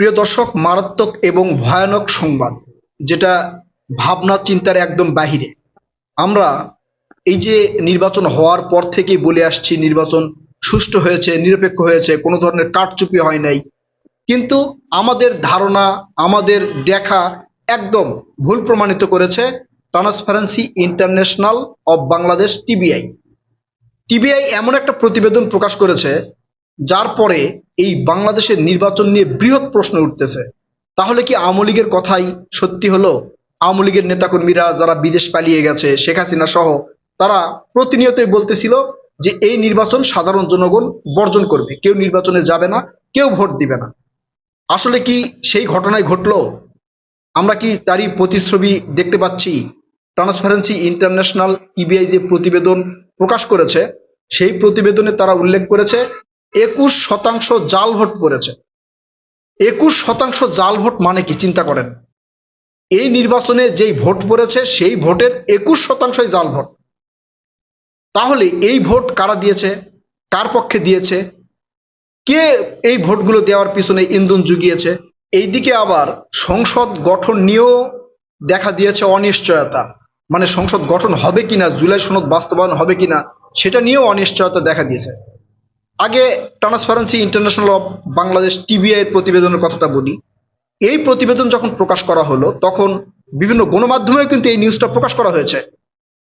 প্রিয় দর্শক, মারাত্মক এবং ভয়ানক সংবাদ, যেটা ভাবনা চিন্তার একদম বাহিরে। আমরা এই যে নির্বাচন হওয়ার পর থেকেই বলে আসছি, নির্বাচন সুষ্ঠু হয়েছে, নিরপেক্ষ হয়েছে, কোনো ধরনের কারচুপি হয় নাই। কিন্তু আমাদের ধারণা, আমাদের দেখা একদম ভুল প্রমাণিত করেছে Transparency International of Bangladesh TBI TBI এমন একটা প্রতিবেদন প্রকাশ করেছে, যার পরে এই বাংলাদেশের নির্বাচন নিয়ে বৃহৎ প্রশ্ন উঠতেছে। তাহলে কি আওয়ামী লীগের কথাই সত্যি হলো? আওয়ামী লীগের নেতাকর্মীরা যারা বিদেশ পালিয়ে গেছে, শেখ হাসিনা সহ, তারা প্রতিনিয়তই বলতেছিল যে এই নির্বাচন সাধারণ জনগণ বর্জন করবে। কেউ নির্বাচনে যাবে না, কেউ ভোট দিবে না। আসলে কি সেই ঘটনায় ঘটলো? আমরা কি তারই প্রতিচ্ছবি দেখতে পাচ্ছি? ট্রান্সপারেন্সি ইন্টারন্যাশনাল ইবিআই যে প্রতিবেদন প্রকাশ করেছে, সেই প্রতিবেদনে তারা উল্লেখ করেছে একুশ শতাংশ জাল ভোট পড়েছে একুশ শতাংশ জাল ভোট মানে কি? চিন্তা করেন। এই নির্বাচনে যেই ভোট পড়েছে, সেই ভোটের একুশ শতাংশই জাল ভোট। তাহলে এই ভোট কারা দিয়েছে? কার পক্ষে দিয়েছে? কে এই ভোটগুলো দেওয়ার পিছনে ইন্ধন জুগিয়েছে? এইদিকে আবার সংসদ গঠন নিয়েও দেখা দিয়েছে অনিশ্চয়তা। মানে সংসদ গঠন হবে কিনা, জুলাই সনদ বাস্তবায়ন হবে কিনা, সেটা নিয়েও অনিশ্চয়তা দেখা দিয়েছে। আগে Transparency International of Bangladesh TBI এর প্রতিবেদনের কথাটা বলি। এই প্রতিবেদন যখন প্রকাশ করা হলো, তখন বিভিন্ন গণমাধ্যমেও কিন্তু এই নিউজটা প্রকাশ করা হয়েছে।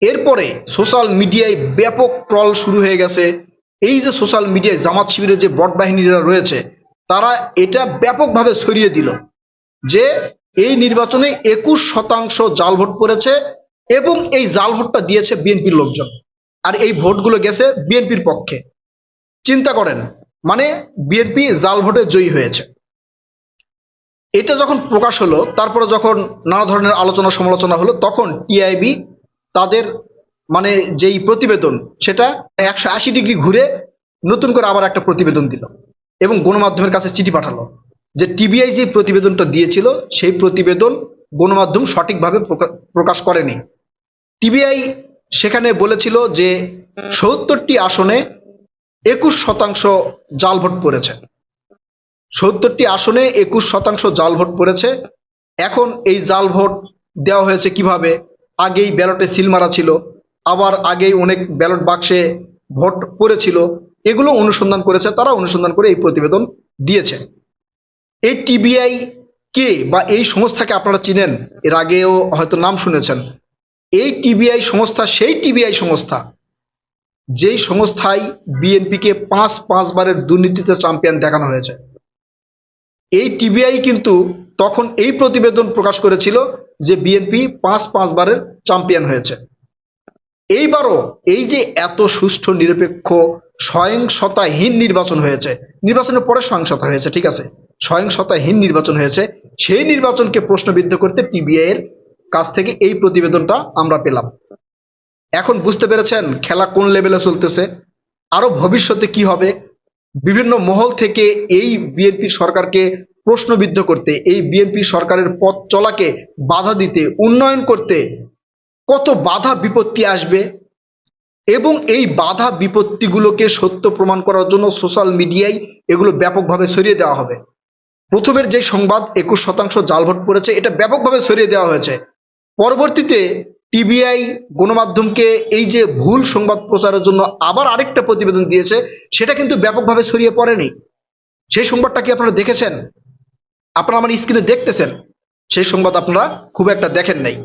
এরপরে সোশ্যাল মিডিয়ায় ব্যাপক ট্রল শুরু হয়ে গেছে। এই যে সোশ্যাল মিডিয়ায় জামাত শিবিরের যে বট বাহিনীরা রয়েছে, তারা এটা ব্যাপকভাবে ছড়িয়ে দিল যে এই নির্বাচনে একুশ শতাংশ জাল ভোট পড়েছে এবং এই জাল ভোটটা দিয়েছে বিএনপির লোকজন। আর এই ভোটগুলো গেছে বিএনপির পক্ষে। চিন্তা করেন মানে বিএনপি জাল ভোটে জয়ী হয়েছে। এটা যখন প্রকাশ হলো, তারপরে যখন নানা ধরনের আলোচনা সমালোচনা হলো, তখন টিআইবি তাদের মানে যেই প্রতিবেদন, সেটা একশো আশি ডিগ্রি ঘুরে নতুন করে আবার একটা প্রতিবেদন দিল এবং গণমাধ্যমের কাছে চিঠি পাঠালো যে টিবিআই যে প্রতিবেদনটা দিয়েছিল, সেই প্রতিবেদন গণমাধ্যম সঠিকভাবে প্রকা- প্রকাশ করেনি। টিবিআই সেখানে বলেছিল যে সত্তরটি আসনে একুশ শতাংশ জাল ভোট পড়েছে। সত্তরটি আসনে একুশ শতাংশ জাল ভোট পড়েছে। এখন এই জাল ভোট দেওয়া হয়েছে কীভাবে? আগেই ব্যালটে সিল মারা ছিল, আবার আগেই অনেক ব্যালট বাক্সে ভোট পড়েছিল। এগুলো অনুসন্ধান করেছে, তারা অনুসন্ধান করে এই প্রতিবেদন দিয়েছে। এই টিবিআই কে বা এই সংস্থাকে আপনারা চিনেন? এর আগেও হয়তো নাম শুনেছেন। এই টিবিআই সংস্থা, সেই টিবিআই সংস্থা যেই সংস্থায় বিএনপিকে পাঁচ পাঁচবারের দুর্নীতিতে চ্যাম্পিয়ন দেখানো হয়েছে। এই টিবিআই কিন্তু তখন এই প্রতিবেদন প্রকাশ করেছিল যে বিএনপি পাঁচ পাঁচবারের চ্যাম্পিয়ন হয়েছে। এইবারও এই যে এত সুষ্ঠু, নিরপেক্ষ, সহিংসতাহীন নির্বাচন হয়েছে, নির্বাচনের পরে সহিংসতা হয়েছে, ঠিক আছে? সহিংসতাহীন নির্বাচন হয়েছে, সেই নির্বাচনকে প্রশ্নবিদ্ধ করতে টিবিআই এর কাছ থেকে এই প্রতিবেদনটা আমরা পেলাম। এখন বুঝতে পেরেছেন খেলা কোন লেভেলে চলতেছে? আরও ভবিষ্যতে কি হবে? বিভিন্ন মহল থেকে এই বিএনপি সরকারকে প্রশ্নবিদ্ধ করতে, এই বিএনপি সরকারের পথ চলাকে বাধা দিতে, উন্নয়ন করতে কত বাধা বিপত্তি আসবে? এবং এই বাধা বিপত্তিগুলোকে সত্য প্রমাণ করার জন্য সোশ্যাল মিডিয়ায় এগুলো ব্যাপকভাবে ছড়িয়ে দেওয়া হবে। প্রথমের যে সংবাদ, একুশ শতাংশ জাল ভোট পড়েছে, এটা ব্যাপকভাবে ছড়িয়ে দেওয়া হয়েছে। পরবর্তীতে টিবিআই গণমাধ্যমকে এই যে ভুল সংবাদ প্রচারের জন্য আবার আরেকটা প্রতিবেদন দিয়েছে, সেটা কিন্তু ব্যাপকভাবে ছড়িয়ে পড়েনি। সেই সংবাদটা কি আপনারা দেখেছেন? আপনারা আমার স্ক্রিনে দেখতেছেন? সেই সংবাদ আপনারা খুব একটা দেখেন নাই।